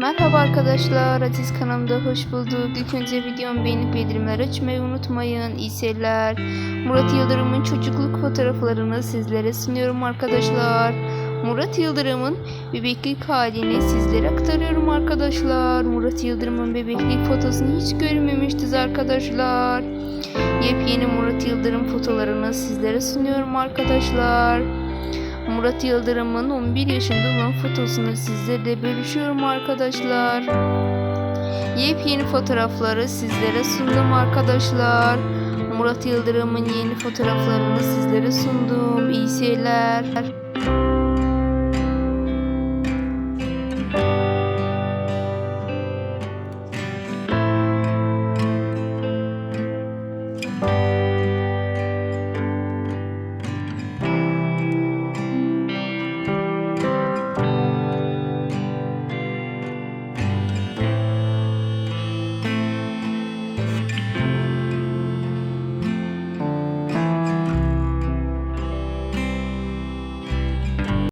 Merhaba arkadaşlar, Aziz kanalımda hoş bulduk. İlk önce videomu beğenip bildirimler açmayı unutmayın. İyi seyirler. Murat Yıldırım'ın çocukluk fotoğraflarını sizlere sunuyorum arkadaşlar. Murat Yıldırım'ın bebeklik halini sizlere aktarıyorum arkadaşlar. Murat Yıldırım'ın bebeklik fotosunu hiç görmemiştiz arkadaşlar. Yepyeni Murat Yıldırım fotolarını sizlere sunuyorum arkadaşlar. Murat Yıldırım'ın 11 yaşında olan fotosunu sizlerle bölüşüyorum arkadaşlar. Yepyeni fotoğrafları sizlere sundum arkadaşlar. Murat Yıldırım'ın yeni fotoğraflarını sizlere sundum. İyi seyirler.